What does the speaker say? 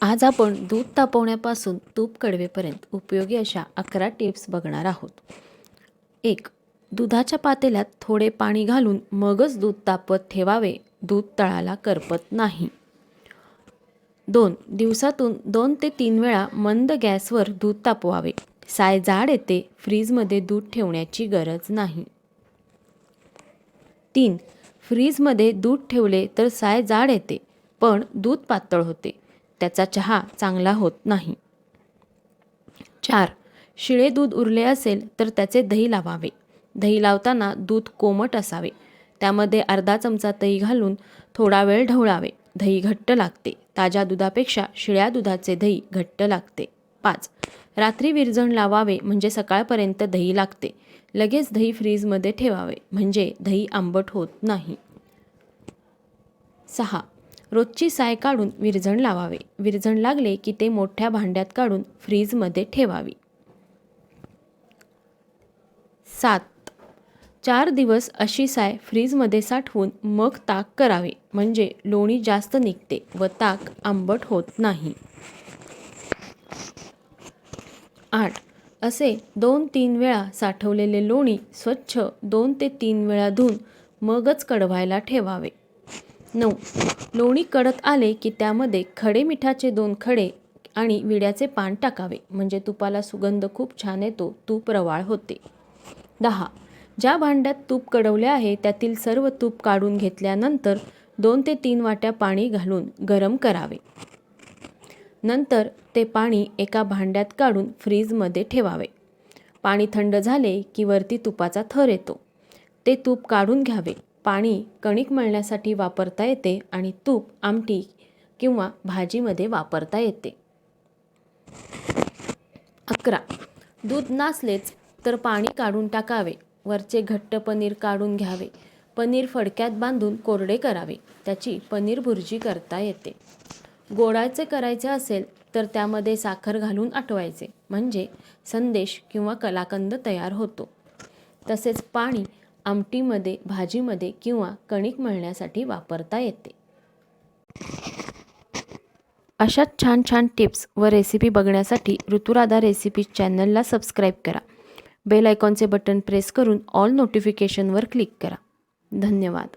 आज आपण दूध तापवण्यापासून तूप कडवेपर्यंत उपयोगी अशा अकरा टिप्स बघणार आहोत. एक दुधाच्या पातेल्यात थोडे पाणी घालून मगच दूध तापवत ठेवावे. दूध तळाला करपत नाही. दोन दिवसातून दोन ते तीन वेळा मंद गॅसवर दूध तापवावे. साय जाड येते फ्रीजमध्ये दूध ठेवण्याची गरज नाही. तीन फ्रीजमध्ये दूध ठेवले तर साय जाड येते पण दूध पातळ होते. त्याचा चहा चांगला होत नाही. चार. शिळे दूध उरले असेल तर त्याचे दही लावावे. दही लावताना दूध कोमट असावे. त्यामध्ये अर्धा चमचा दही घालून थोडा वेळ ढवळावे. दही घट्ट लागते. ताज्या दुधापेक्षा शिळ्या दुधाचे दही घट्ट लागते. पाच. रात्री विरजण लावावे म्हणजे सकाळपर्यंत दही लागते. लगेच दही फ्रीजमध्ये ठेवावे म्हणजे दही आंबट होत नाही. सहा. रोजची साय काढून विरजण लावावे. विरजण लागले की ते मोठ्या भांड्यात काढून फ्रीजमध्ये ठेवावी. सात. चार दिवस अशी साय फ्रीजमध्ये साठवून मग ताक करावे. म्हणजे लोणी जास्त निघते व ताक आंबट होत नाही. आठ. असे दोन तीन वेळा साठवलेले लोणी स्वच्छ दोन ते तीन वेळा धुवून मगच कडवायला ठेवावे. नऊ. लोणी कडत आले की त्यामध्ये खडे मिठाचे दोन खडे आणि विड्याचे पान टाकावे. म्हणजे तुपाला सुगंध खूप छान येतो तूप रवाळ होते. दहा. ज्या भांड्यात तूप कडवले आहे त्यातील सर्व तूप काढून घेतल्यानंतर दोन ते तीन वाट्या पाणी घालून गरम करावे. नंतर ते पाणी एका भांड्यात काढून फ्रीजमध्ये ठेवावे. पाणी थंड झाले की वरती तुपाचा थर येतो. ते तूप काढून घ्यावे. पाणी कणिक मळण्यासाठी वापरता येते आणि तूप आमटी किंवा भाजीमध्ये वापरता येते. अकरा. दूध नासलेच तर पाणी काढून टाकावे. वरचे घट्ट पनीर काढून घ्यावे. पनीर फडक्यात बांधून कोरडे करावे. त्याची पनीर भुर्जी करता येते. गोडाचे करायचे असेल तर त्यामध्ये साखर घालून आटवायचे म्हणजे संदेश किंवा कलाकंद तयार होतो. तसेच पाणी आमटीमध्ये भाजीमध्ये किंवा कणिक मळण्यासाठी वापरता येते. अशाच छान छान टिप्स व रेसिपी बघण्यासाठी ऋतुराधा रेसिपी चॅनलला सबस्क्राईब करा. बेल आयकॉनचे बटन प्रेस करून ऑल नोटिफिकेशनवर क्लिक करा. धन्यवाद.